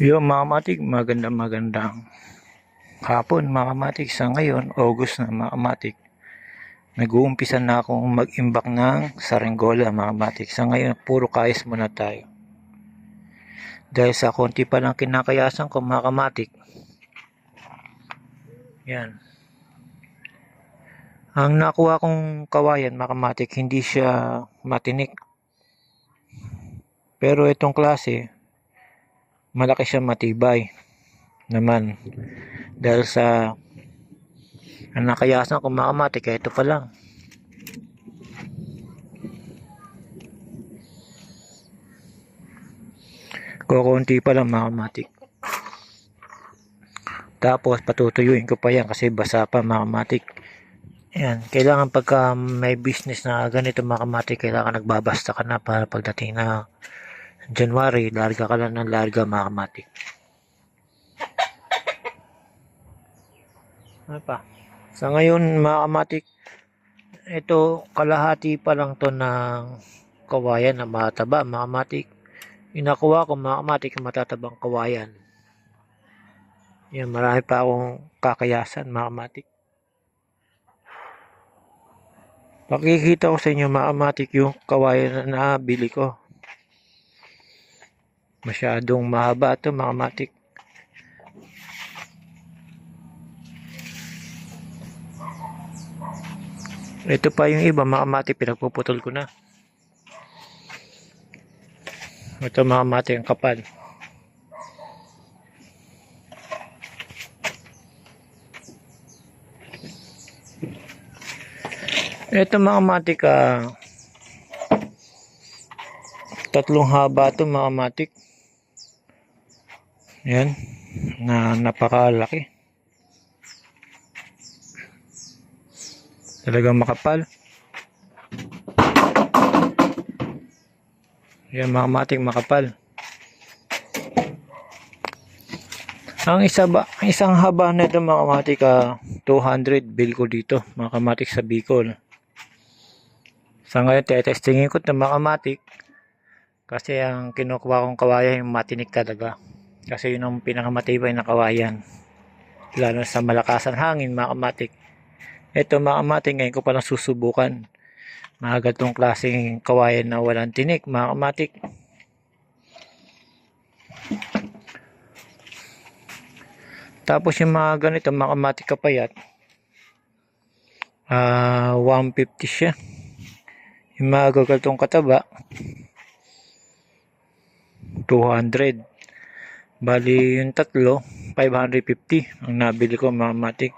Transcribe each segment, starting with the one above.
Yo mga kamatik, magandang magandang hapon mga kamatik. Sa ngayon, August na mga kamatik. Nag-uumpisa na akong mag-imbak ng saranggola mga kamatik. Sa ngayon, puro kais muna tayo. Dahil sa konti pa lang kinakayasan ko mga kamatik. Yan. Ang nakuha kong kawayan mga kamatik, hindi siya matinik. Pero itong klase, malaki siya matibay naman. Dahil sa ang nakayasan ko makamati kaya ito pa lang. Kukunti pa lang makamatik tapos patutuyuin ko pa yan kasi basa pa makamatik yan kailangan pagka may business na ganito makamatik kailangan nagbabasta ka na para pagdating na January, larga ka lang ng larga mga. Ano pa? Sa ngayon mga ito kalahati pa lang to ng kawayan na mataba mga. Inakuha ko mga kamatik matatabang kawayan. Yan, marami pa akong kakayasan mga kamatik. Pakikita ko sa inyo mga yung kawayan na nabili ko. Masyadong mahaba to mga matik. Ito pa yung iba mga matik pinagpuputol ko na. Ito mga matik ang kapal. Ito mga matik ah, tatlong haba to mga matik. Yan. Na napakalaki. Talagang makapal. Yan mga makapal. Ang isa ba, ang isang haba na ito mga kamatik, ah, 200 bill ko dito, mga sa Bicol. Sa ngayon, tetestingin ko ito mga. Kasi ang kinukuha kong kawayan yung matinik talaga. Kasi yun ang pinakamatibay na kawayan. Lalo sa malakasan hangin, mga kamatik. Ito mga kamatik, ngayon ko palang susubukan. Mga gatong klaseng kawayan na walang tinik, mga kamatik. Tapos yung mga ganito, mga kamatik kapayat. Ah, 150 siya. Yung mga gagatong kataba, 200. Bali yung tatlo, 550 ang nabili ko mga matik.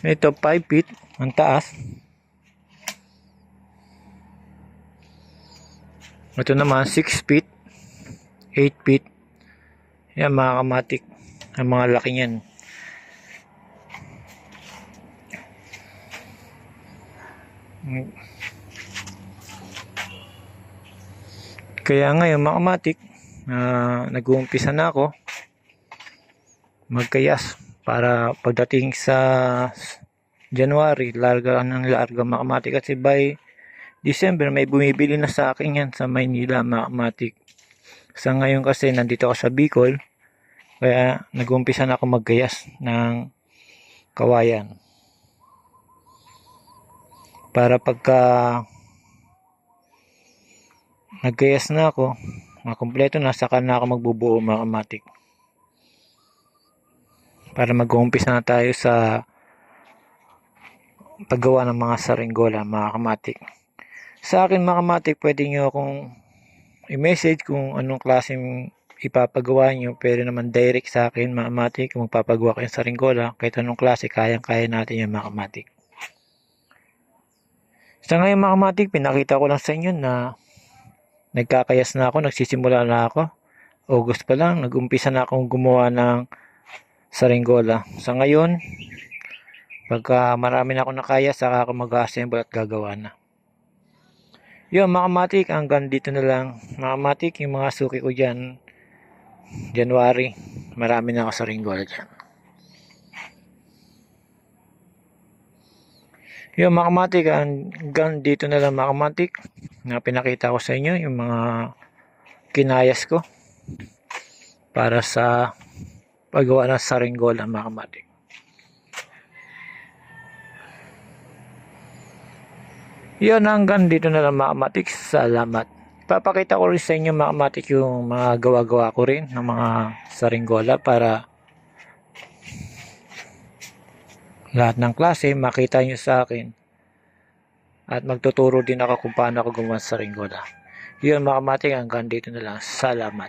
Ito 5 feet ang taas. Ito naman 6 feet, 8 feet. Yan mga kamatik. Ang mga laki niyan. Kaya ngayon mga kamatik, uh, nag-uumpisa na ako magkayas para pagdating sa January, larga ng larga mga kamatik kasi by December may bumibili na sa akin yan sa Maynila mga kamatik. Sa ngayon kasi nandito ako sa Bicol, kaya nag-uumpisa na ako magkayas ng kawayan. Para pagka nagkayas na ako, makompleto na, saka na ako magbubuo mga kamatik. Para mag-uumpisa na tayo sa paggawa ng mga saringgola mga kamatik. Sa akin mga kamatik, pwede nyo akong i-message kung anong klaseng ipapagawa nyo. Pwede naman direct sa akin mga kamatik kung magpapagawa kayo ng saringgola. Kahit anong klase, kayang-kaya natin yung mga kamatik. Sa ngayon mga kamatik, pinakita ko lang sa inyo na nagkakayas na ako, nagsisimula na ako. August pa lang, nag-umpisa na akong gumawa ng saringgola. Sa ngayon, pagka marami na ako nakaya, saka ako mag-assemble at gagawa na. Yun, mga kamatik, hanggang dito na lang. Mga kamatik, yung mga suki ko dyan, January, marami na ako saringgola dyan. Yung mga kamatik, hanggang dito na lang mga na pinakita ko sa inyo, yung mga kinayas ko para sa paggawa ng saringgola mga kamatik. Yun hanggang dito na lang mga. Salamat. Papakita ko rin sa inyo mga yung mga gawa-gawa ko rin ng mga saringgola para lahat ng klase makita nyo sa akin at magtuturo din ako kung paano ako gumawa sa saringgola. Yun mga kamatik hanggang dito na lang. Salamat.